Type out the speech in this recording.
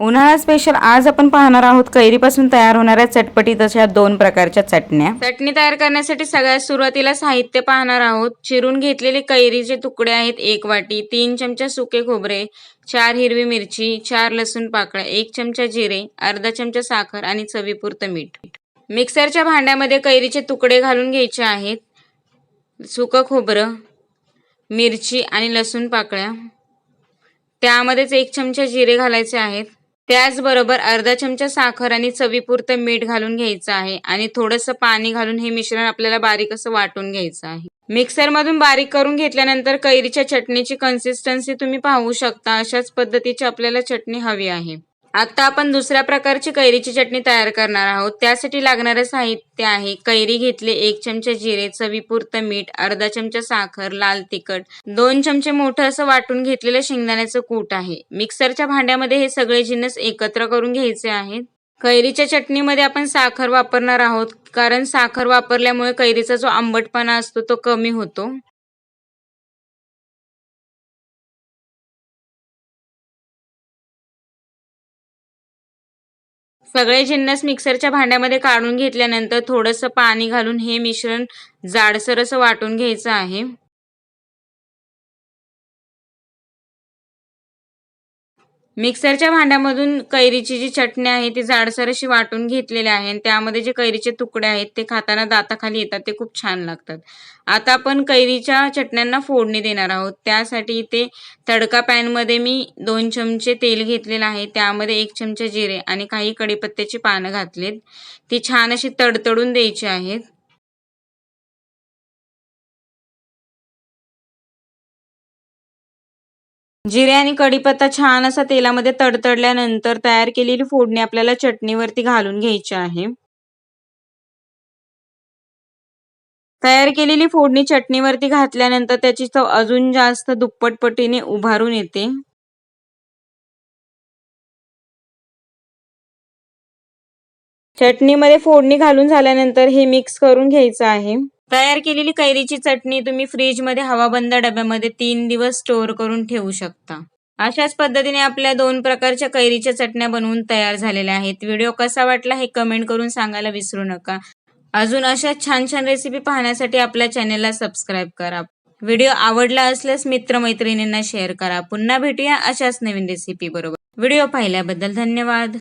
उन्हाळा स्पेशल आज आपण पाहणार आहोत कैरीपासून तयार होणाऱ्या चटपटीत अशा दोन प्रकारच्या चटण्या. चटणी तयार करण्यासाठी सगळ्यात सुरुवातीला साहित्य पाहणार आहोत. चिरून घेतलेले कैरीचे तुकडे आहेत एक वाटी तीन चमचा सुके खोबरे चार हिरवी मिरची चार लसूण पाकळ्या एक चमचा जिरे अर्धा चमचा साखर आणि चवीपुरतं मीठ. मिक्सरच्या भांड्यामध्ये कैरीचे तुकडे घालून घ्यायचे आहेत. सुकं खोबरं मिरची आणि लसूण पाकळ्या. त्यामध्येच एक चमचा जिरे घालायचे आहेत. त्याचबरोबर अर्धा चमचा साखर आणि चवीपुरतं मीठ घालून घ्यायचं आहे आणि थोडंसं पाणी घालून हे मिश्रण आपल्याला बारीक असं वाटून घ्यायचं आहे. मिक्सरमधून बारीक करून घेतल्यानंतर कैरीच्या चटणीची कन्सिस्टन्सी तुम्ही पाहू शकता. अशाच पद्धतीची आपल्याला चटणी हवी आहे. आता आपण दुसऱ्या प्रकारची कैरीची चटणी तयार करणार आहोत. त्यासाठी लागणारं साहित्य आहे कैरी घेतले एक चमचा जिरे चवीपुरतं मीठ अर्धा चमचा साखर लाल तिखट दोन चमचे मोठं असं वाटून घेतलेलं शेंगदाण्याचं कूट आहे. मिक्सरच्या भांड्यामध्ये हे सगळे जिन्नस एकत्र करून घ्यायचे आहेत. कैरीच्या चटणीमध्ये आपण साखर वापरणार आहोत कारण साखर वापरल्यामुळे कैरीचा जो आंबटपणा असतो तो कमी होतो. सगळे जिन्नस मिक्सरच्या भांड्यामध्ये काढून घेतल्यानंतर थोडंसं पाणी घालून हे मिश्रण जाडसर असं वाटून घ्यायचं आहे. मिक्सरच्या भांड्यामधून कैरीची जी चटणी आहे ती जाडसर अशी वाटून घेतलेली आहे. आणि त्यामध्ये जे कैरीचे तुकडे आहेत ते खाताना दाताखाली येतात ते खूप छान लागतात. आता आपण कैरीच्या चटण्यांना फोडणी देणार आहोत. त्यासाठी इथे तडका पॅनमध्ये मी दोन चमचे तेल घेतलेलं आहे. त्यामध्ये एक चमचे जिरे आणि काही कडीपत्त्याची पानं घातलीत. ती छान अशी तडतडून द्यायची आहेत. जिरे आणि कढीपत्ता छान असा तेलामध्ये तडतडल्यानंतर तयार केलेली फोडणी आपल्याला चटणीवरती घालून घ्यायची आहे. तयार केलेली फोडणी चटणीवरती घातल्यानंतर त्याची चव अजून जास्त दुप्पट पटीने उभारून येते. चटणीमध्ये फोडणी घालून झाल्यानंतर हे मिक्स करून घ्यायचं आहे. तयार केलेली कैरीची चटणी तुम्ही फ्रीजमध्ये हवाबंद डब्यामध्ये तीन दिवस स्टोअर करून ठेवू शकता. अशाच पद्धतीने आपल्या दोन प्रकारच्या कैरीच्या चटण्या बनवून तयार झालेल्या आहेत. व्हिडिओ कसा वाटला हे कमेंट करून सांगायला विसरू नका. अजून अशा छान छान रेसिपी पाहण्यासाठी आपल्या चॅनेलला सबस्क्राईब करा. व्हिडिओ आवडला असल्यास मित्रमैत्रिणींना शेअर करा. पुन्हा भेटूया अशाच नवीन रेसिपी बरोबर. व्हिडिओ पाहिल्याबद्दल धन्यवाद.